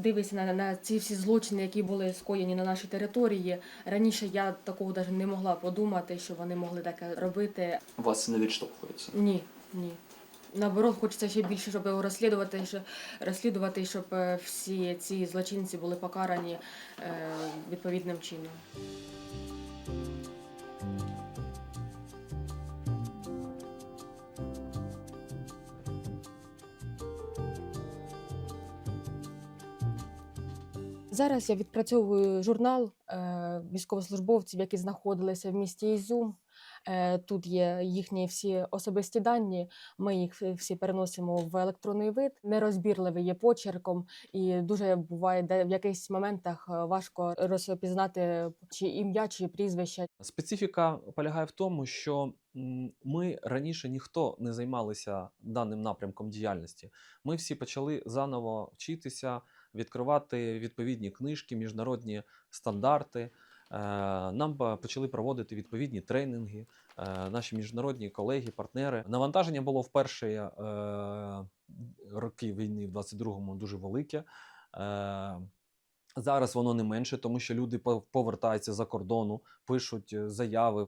дивишся на, на ці всі злочини, які були скоєні на нашій території. Раніше я такого навіть не могла подумати, що вони могли таке робити. Вас не відштовхується. Ні, ні. Наоборот, хочеться ще більше, щоб його розслідувати, що розслідувати, щоб е, всі ці злочинці були покарані е, відповідним чином. Зараз я відпрацьовую журнал е, військовослужбовців, які знаходилися в місті Ізюм. Е, Тут є їхні всі особисті дані. Ми їх всі переносимо в електронний вид. Нерозбірливий є почерком, і дуже буває, де в якихось моментах е, важко розпізнати чи ім'я, чи прізвище. Специфіка полягає в тому, що ми раніше ніхто не займалися даним напрямком діяльності. Ми всі почали заново вчитися, відкривати відповідні книжки, міжнародні стандарти. Е, Нам почали проводити відповідні тренінги, е, наші міжнародні колеги, партнери. Навантаження було в перші е, роки війни, в 22-му, дуже велике. Е, Зараз воно не менше, тому що люди повертаються за кордону, пишуть е, заяви.